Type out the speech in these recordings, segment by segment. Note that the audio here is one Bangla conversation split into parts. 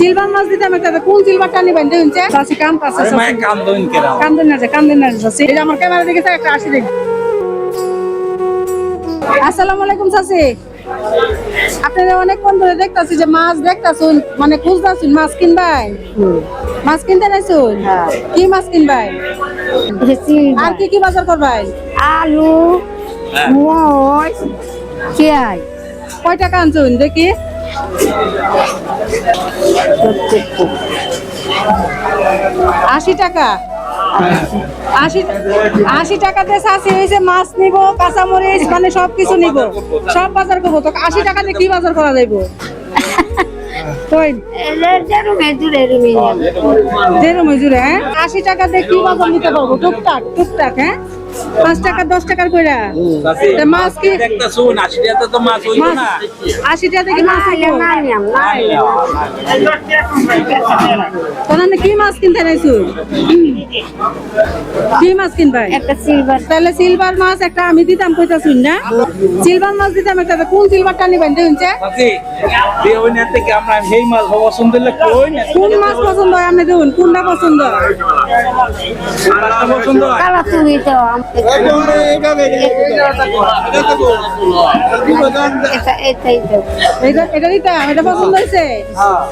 সিলভার মাছ দিতাম একটা কোন সিলভারটা নিবেন দেখুন চাষি কাম মায়ে কাম দইন কেরাম কান্দন না যায় কান্দন না যাচ্ছে এই আমার ক্যামেরা দিকে একটা আসি দেখি। আসসালামু আলাইকুম চাচি। আপনারা অনেকক্ষণ ধরে দেখতাছি যে মাছ দেখতাছুন মানে খুঁজতাছুন মাছ কিনবাই? মাছ কিনতে নাইছুন কি মাছ কিনবাই? আর কি কি বাজার করবাই? আলু হ্যাঁ। মরিচ পেঁয়াজ। কয় টাকা আনছুন দেখি। আশি টাকা? আশি টাকাতে চাষি হয়েছে, মাছ নিব, কাঁচামরিচ মানে সবকিছু নিব। সব বাজার করব। তো আশি টাকাতে কি বাজার করা যাইব? হ্যাঁ? আশি টাকাতে কি বাজার নিতে পারব? টুকটাক টুকটাক হ্যাঁ? পাঁচ টাকা দশ টাকার কইরা। মাছ কি শুন আশি টাকা থেকে মাছ কি মাছ কিনতে নাইছু কি মাছ কিনবাই? একটা সিলভার তাহলে সিলভার মাছ একটা আমি দিতাম কইতাছুন না? সিলভার মাছ দিতাম একটা কোন সিলভারটা নিবেন দেখুন কোন মাছ পছন্দ হয় আপনি দেখুন কোনটা পছন্দ? পছন্দ এটা এটাই তো এটা এটা দিতাম এটা পছন্দ হয়েছে?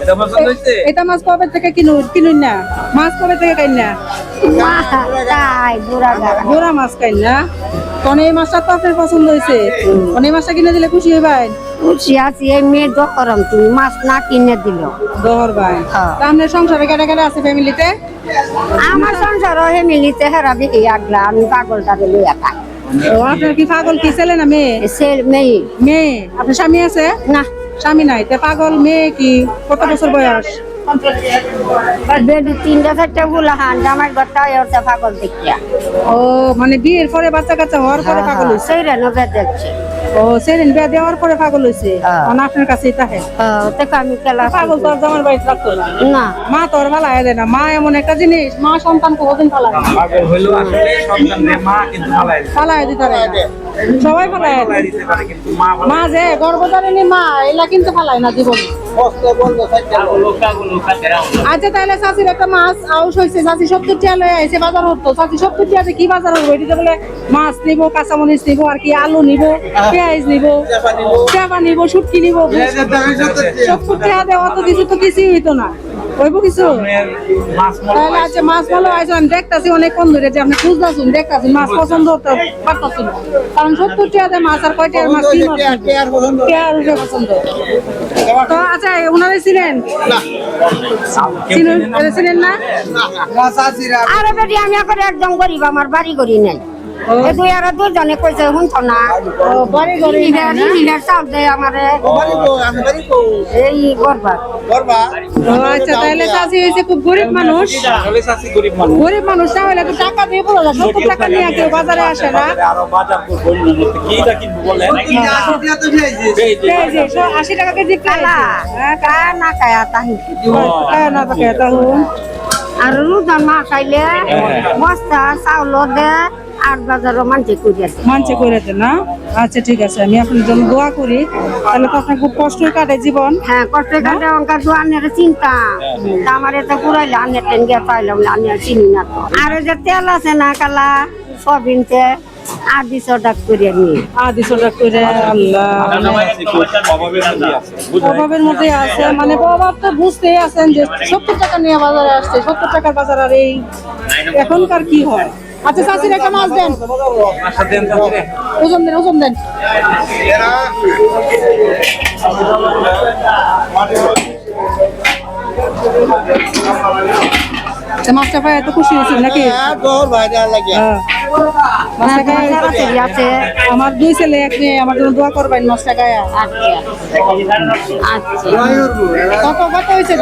এটা পছন্দ হয়েছে? এটা মাছ কবে থেকে কিনুন কিনুন না? মাছ কবে থেকে কাইন না? বুড়া গোড়া মাছ কাইন না? কোন এই মাছটা তো আপনার পছন্দ হয়েছে। কোন এই মাছটা কিনে দিলে খুশি হইবেন? খুশি আছি এই মেয়ে দরম তুমি মাছ না কিনে দিল দহর ভাই। হ্যাঁ। আপনার সংসারে কেটে কেটে আছে ফ্যামিলিতে আমার সংসার হে মিলিতে হেরা দেখি আগলা আমি পাগলটারে লইয়া খাই। ও আপনার কি পাগল কি ছেলে না মেয়ে? মেয়ে। মেয়ে? আপনার স্বামী আছে? না। স্বামী নাই তে পাগল মেয়ে কি? কত বছর বয়স? তিনটা চারটা গুলা হান জামাই ঘরটা হচ্ছে পাগল দেখিয়া। ও মানে বিয়ের পরে বাচ্চা কাচ্চা হওয়ার পরে পাগল হয়েছে সেই রেনো দেখছে। ও সেদিন বিয়া দেওয়ার পরে পাগল হয়েছে হ্যাঁ। মানে আপনার কাছেই দেখো আমি খেলা পাগল তো আর জামার বাড়িতে রাখতো না। মা তোর ভালো দেয় না। মা এমন একটা জিনিস মা সন্তান কোদিন ফালায় ফালায় দিতে। সবাই ফালায় মা যে গর্ভধারিণী মা এলা কিন্তু ফালায় না জীবন। আচ্ছা তাহলে চাষির একটা মাছ আউস হয়েছে চাষি সত্তর টিয়া লয়ে আইছে বাজার হতো চাষি সত্তর টিয়াতে কি বাজার হব এটিতে বলে মাছ নিবো কাঁচামরিচ নিবো আর কি আলু নিবো পেঁয়াজ নিবো চাপা নিবো। শুটকি নিবো সত্তর টিয়াতে অত কিছু তো কিছুই হইতো না। হইব কিছু? মাছ তাহলে আচ্ছা মাছ ভালো আছে আমি দেখতাছি অনেকক্ষণ ধরে যে আপনি খুঁজতাছুন দেখতাছি মাছ পছন্দ হতে কারণ সত্তর মাছ আর কয় মাছ কি পছন্দ। তো আচ্ছা ওনারে ছিলেন চিনেন? ছিলেন না। আরে বেটি আমি এখন একদম গরিব আমার বাড়ি গড়ি নাই। দুই আর দুজনে কইছে শুনছ না? ও, বাড়ি ঘরে ইলিভের ইলিভের চাল দেয় আমারে। এই গরবা ও আচ্ছা তাহলে চাষি হয়েছে খুব গরিব মানুষ। আসলে চাষি গরিব মানুষ। গরিব না হলে তো টাকা দিয়ে পড়ো না সত্তর টাকা নিয়ে কেউ বাজারে আসে না। আরও বাজার করব কিটা কিনবো বলেন। এই যে এই যে, সো আশি টাকা কেজি কালা। হ্যাঁ না খায়া তাহি। না তাকে তাহুন আর রোজান মা খাইলে বস্তা চাউল দে। আট বাজারও মানছে করিয়া দে মানছে করে দেন না? আচ্ছা ঠিক আছে আমি আপনার জন্য দোয়া করি। তাহলে তো আপনার খুব কষ্ট কাটে জীবন। হ্যাঁ কষ্ট কাটে অঙ্কার তো আনের চিন্তা। তা আমার এটা পুরাইলে আনের টেন গিয়ে পাইলাম না আনের চিনি না তো। আর যে তেল আছে না কালা আর ডাক নিয়ে। করে আল্লাহ মধ্যে আছে অভাবের মধ্যে আছে মানে অভাব তো বুঝতেই আছেন যে সত্তর টাকা নিয়ে বাজারে আসছে সত্তর টাকার বাজার আর এই এখনকার কি হয়? আচ্ছা চাষির একটা মাছ দেন ওজন দেন ওজন দেন। আচ্ছা, মাছটা পায় এত খুশি হয়েছিল নাকি? আছে আমার দুই ছেলে এক মেয়ে আমার জন্য দোয়া করবেন মাছটা গায়া। আচ্ছা। আচ্ছা কত কত হয়েছে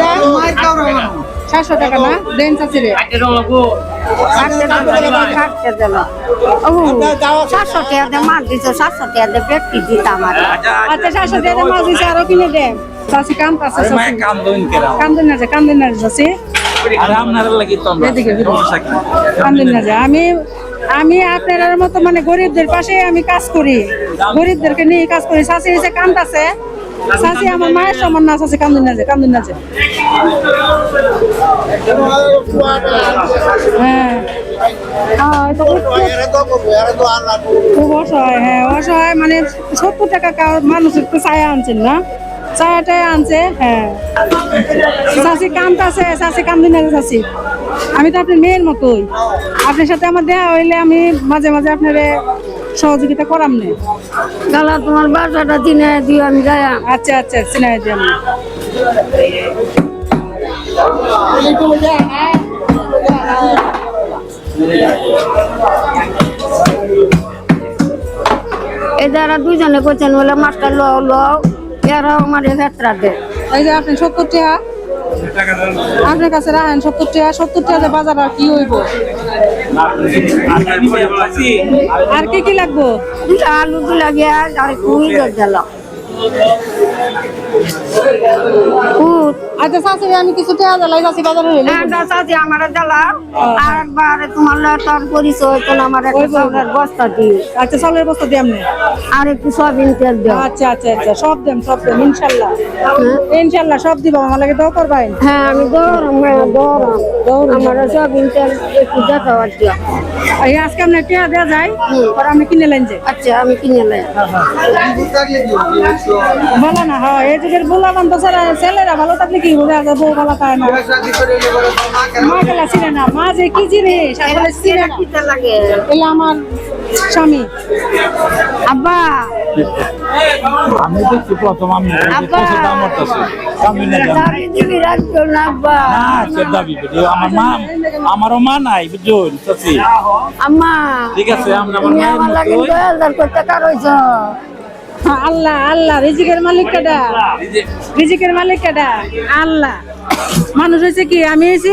সাতশো টাকা না? দেন সাতশো টাকা দিয়ে মাছ দিছো সাতশো টাকা দিয়ে ব্যক্তি দিত আচ্ছা সাতশো টাকা মাছ দিছে আরও কিনে দেন। চাষি কাম আর আপনার লাগি তো আমরা যায় আমি আমি আপনার মতো মানে গরিবদের পাশে আমি কাজ করি। গরিবদেরকে নিয়ে কাজ করি। চাষি হয়েছে কান্দাছে। চাচি আমার মায়ের সমান না চাচি কান্দুন না যে কান্দুন না যে। হ্যাঁ। হ্যাঁ, অসহায় হ্যাঁ অসহায় মানে সত্তর টাকা মানুষের তো ছায়া আনছেন না? ছায়াটাই আনছে হ্যাঁ। চাষি কামতাছে চাষি কাম দিন চাষি আমি তো আপনার মেয়ের মতোই। আপনার সাথে আমার দেখা হইলে আমি মাঝে মাঝে আপনার সহযোগিতা করাম না। কালা তোমার বাসাটা দিনে দিও আমি যাই। আচ্ছা আচ্ছা চিনাই দিই আমি। এই যারা দুজনে করছেন বলে মাস্টার ল ল এরাও আমার ভেতরা দে এই যে আপনি সত্তর টাকা আপনার কাছে রাখেন সত্তর টাকা সত্তর টাকা বাজার আর কি হইব? আর কি কি লাগবো? আলু লাগে আর ফুল গেল। আচ্ছা শাশুড়ি আমি কিছু বাজারে হইলে। চাচি আমার জ্বালা আর একবার তোমার লটার পরিচয় তো আমার একটা চাউলের বস্তা দি আচ্ছা চালের বস্তা দিয়ে আপনি আর একটু সয়াবিন তেল দাও। আচ্ছা আচ্ছা আচ্ছা সব দেন সব দেন ইনশাল্লাহ। হ্যাঁ? ইনশাল্লাহ সব দিব আমার লাগে দোয়া করবেন হ্যাঁ আমি দৌড়াম হ্যাঁ দৌড়াম আমার সয়াবিন তেল একটু দেখাও আর দিও। এই আজকে আপনি টাকা দেওয়া যায় আপনি কিনে নেন যে আচ্ছা আমি কিনে লাই। বলো না হ্যাঁ। এই যুগের বলা বান্ধব ছাড়া ছেলেরা ভালো থাকলে কি বোঝা যায় বউ ভালো পায় না। মা ছিলেন না। মা যে কি জিনিস? আসলে এলে আমার স্বামী। আব্বা। আমি দেখছি প্রথম আমি। দাম করতেছি আমার মা আমারও মা নাই বুঝুন ঠিক আছে আমরা আল্লাহ আল্লাহ রিজিকের মালিক কাটা রিজিকের মালিক কাটা আল্লাহ। মানুষ হয়েছে কি আমি হয়েছি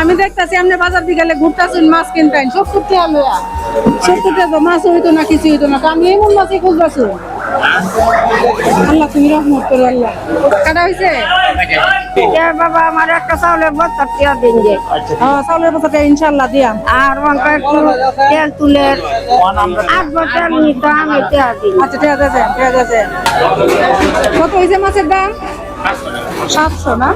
আমি দেখতেছি আপনি বাজার দিকে গেলে ঘুরতাছুন মাছ কিনতেন। সব করতে লয়া সব করতে মাছ হইতো না কিছু হইতো না। আমি এমন মাছই খুঁজতেছুন আল্লাহ তুমি রহমত করো আল্লাহ কাটা হয়েছে বাবা আমার একটা চাউলের বস্তা টিয়া দিন যে। চাউলের বস্তাটা ইনশাল্লাহ দিয়াম আর আমাকে একটু তেল আমরা আট বছর নিত আমি টিয়া দিন আচ্ছা ঠিক আছে ঠিক আছে। কত হয়েছে মাছের দাম? সাতশো না?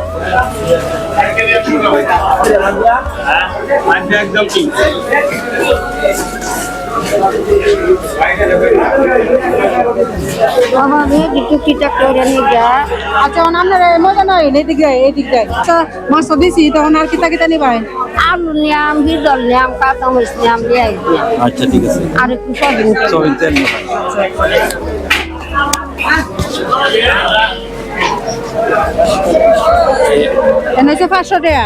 বাবা রে একটু কিটা করে নিয়ে যা আচ্ছা আপনার মজা নয় এদিক যায় এদিক যায় আচ্ছা মাছটা দিছি তখন আর কিতা কিতা নিবাই? আলু নিয়াম বিদল নিয়াম কাঁচা মরিচ নিয়াম পেঁয়াজ নিয়াম। আচ্ছা ঠিক আছে। আর একটু সয়াবিন। তেল নিয়ে এনে হচ্ছে পাঁচশো টাকা?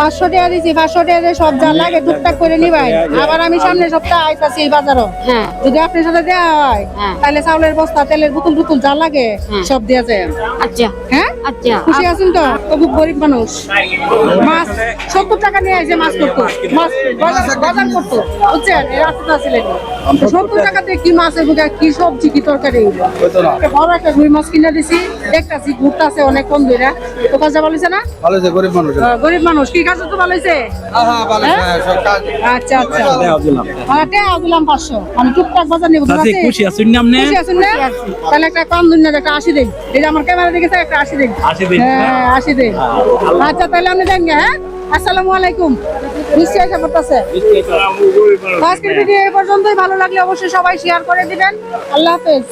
পাঁচশো টাকা দিছি পাঁচশো টাকা দিয়ে সব যা লাগে টুকটাক করে নিবাই। আবার আমি সামনে সপ্তাহে আইতাছি এই বাজারও। হ্যাঁ। যদি আপনার সাথে দেওয়া হয় হ্যাঁ। তাহলে চাউলের বস্তা তেলের বোতল টুতুল যা লাগে হ্যাঁ। সব দেওয়া যায়। আচ্ছা। হ্যাঁ? আচ্ছা। খুশি আছেন তো? তবু গরিব মানুষ। মাছ সত্তর টাকা নিয়ে আসে মাছ করতো। মাছ বাজার করতো বুঝছেন? রাস্তাটা ছিলেন সত্তর টাকা দিয়ে কি মাছ এগুলো কি সবজি কি তরকারি? বড় একটা রুই মাছ কিনে দিছি দেখতাছি ঘুরতাছে অনেক কম ধরে তো কাজটা ভালো হয়েছে না? ভালো আছে গরিব মানুষ। গরিব মানুষ। কি কাজ তো ভালো হয়েছে? হ্যাঁ আছে, হ্যাঁ, আচ্ছা আচ্ছা। টাকা দিলাম পাঁচশো? আমি টুকটাক বাজার নেব আছে? খুশি আছেন না আপনি? খুশি আছেন না? তাহলে একটা কম দিন একটা আশি দিন। এই যে আমার ক্যামেরা দেখেছে একটা আশি দিন। আশি দিন হ্যাঁ আশি দিন। আচ্ছা তাহলে আপনি দেন হ্যাঁ? আসসালামু আলাইকুম। নিশ্চয়ই এসে পড়তেছে। আজকের ভিডিও এই পর্যন্তই। ভালো লাগলে অবশ্যই সবাই শেয়ার করে দিবেন। আল্লাহ হাফেজ।